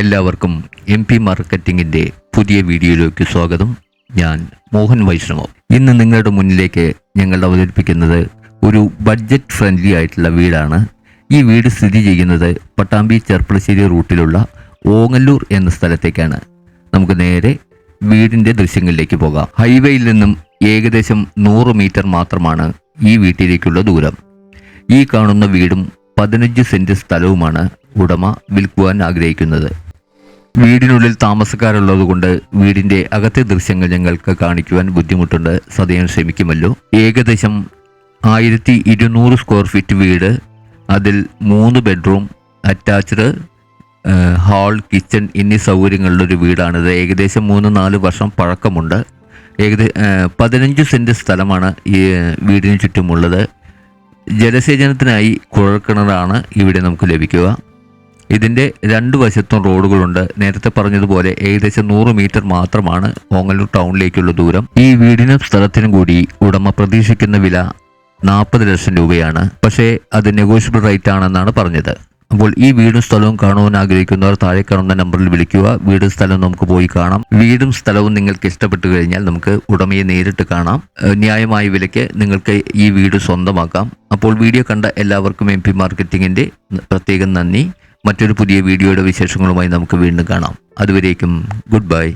എല്ലാവർക്കും M P മാർക്കറ്റിംഗിന്റെ പുതിയ വീഡിയോയിലേക്ക് സ്വാഗതം. ഞാൻ മോഹൻ വൈഷ്ണവ്. ഇന്ന് നിങ്ങളുടെ മുന്നിലേക്ക് ഞങ്ങൾ അവതരിപ്പിക്കുന്നത് ഒരു ബഡ്ജറ്റ് ഫ്രണ്ട്ലി ആയിട്ടുള്ള വീടാണ്. ഈ വീട് സ്ഥിതി ചെയ്യുന്നത് പട്ടാമ്പി ചെർപ്പളശ്ശേരി റൂട്ടിലുള്ള ഓങ്ങല്ലൂർ എന്ന സ്ഥലത്തേക്കാണ്. നമുക്ക് നേരെ വീടിന്റെ ദൃശ്യങ്ങളിലേക്ക് പോകാം. ഹൈവേയിൽ നിന്നും ഏകദേശം നൂറ് മീറ്റർ മാത്രമാണ് ഈ വീട്ടിലേക്കുള്ള ദൂരം. ഈ കാണുന്ന വീടും പതിനഞ്ച് സെന്റ് സ്ഥലവുമാണ് ഉടമ വിൽക്കുവാൻ ആഗ്രഹിക്കുന്നത്. വീടിനുള്ളിൽ താമസക്കാരുള്ളതുകൊണ്ട് വീടിന്റെ അകത്തെ ദൃശ്യങ്ങൾ ഞങ്ങൾക്ക് കാണിക്കുവാൻ ബുദ്ധിമുട്ടുണ്ട്. സദയം ശ്രമിക്കുമല്ലോ ഏകദേശം ആയിരത്തി ഇരുന്നൂറ് സ്ക്വയർ ഫീറ്റ് വീട് അതിൽ മൂന്ന് ബെഡ്റൂം അറ്റാച്ച്ഡ് ഹാൾ കിച്ചൺ എന്നീ സൗകര്യങ്ങളുള്ള ഒരു വീടാണിത് ഏകദേശം മൂന്ന് നാല് വർഷം പഴക്കമുണ്ട്. ഏകദേശം പതിനഞ്ച് സെന്റ് സ്ഥലമാണ് ഈ വീടിന് ചുറ്റുമുള്ളത്. ജലസേചനത്തിനായി കുഴൽക്കിണറാണ് ഇവിടെ നമുക്ക് ലഭിക്കുക. ഇതിന്റെ രണ്ട് വശത്തും റോഡുകളുണ്ട്. നേരത്തെ പറഞ്ഞതുപോലെ ഏകദേശം നൂറ് മീറ്റർ മാത്രമാണ് ഓങ്ങല്ലൂർ ടൗണിലേക്കുള്ള ദൂരം. ഈ വീടിനും സ്ഥലത്തിനും കൂടി ഉടമ പ്രതീക്ഷിക്കുന്ന വില നാൽപ്പത് ലക്ഷം രൂപയാണ്. പക്ഷേ അത് നെഗോഷ്യബിൾ റേറ്റ് ആണെന്നാണ് പറഞ്ഞത്. അപ്പോൾ ഈ വീടും സ്ഥലവും കാണുവാൻ ആഗ്രഹിക്കുന്നവർ താഴെ കാണുന്ന നമ്പറിൽ വിളിക്കുക. വീടും സ്ഥലവും നമുക്ക് പോയി കാണാം. വീടും സ്ഥലവും നിങ്ങൾക്ക് ഇഷ്ടപ്പെട്ടു കഴിഞ്ഞാൽ നമുക്ക് ഉടമയെ നേരിട്ട് കാണാം. ന്യായമായ വിലയ്ക്ക് നിങ്ങൾക്ക് ഈ വീട് സ്വന്തമാക്കാം. അപ്പോൾ വീഡിയോ കണ്ട എല്ലാവർക്കും എം പി മാർക്കറ്റിംഗിന്റെ പ്രത്യേകം നന്ദി. മറ്റൊരു പുതിയ വീഡിയോയുടെ വിശേഷങ്ങളുമായി നമുക്ക് വീണ്ടും കാണാം. അതുവരേക്കും ഗുഡ് ബൈ.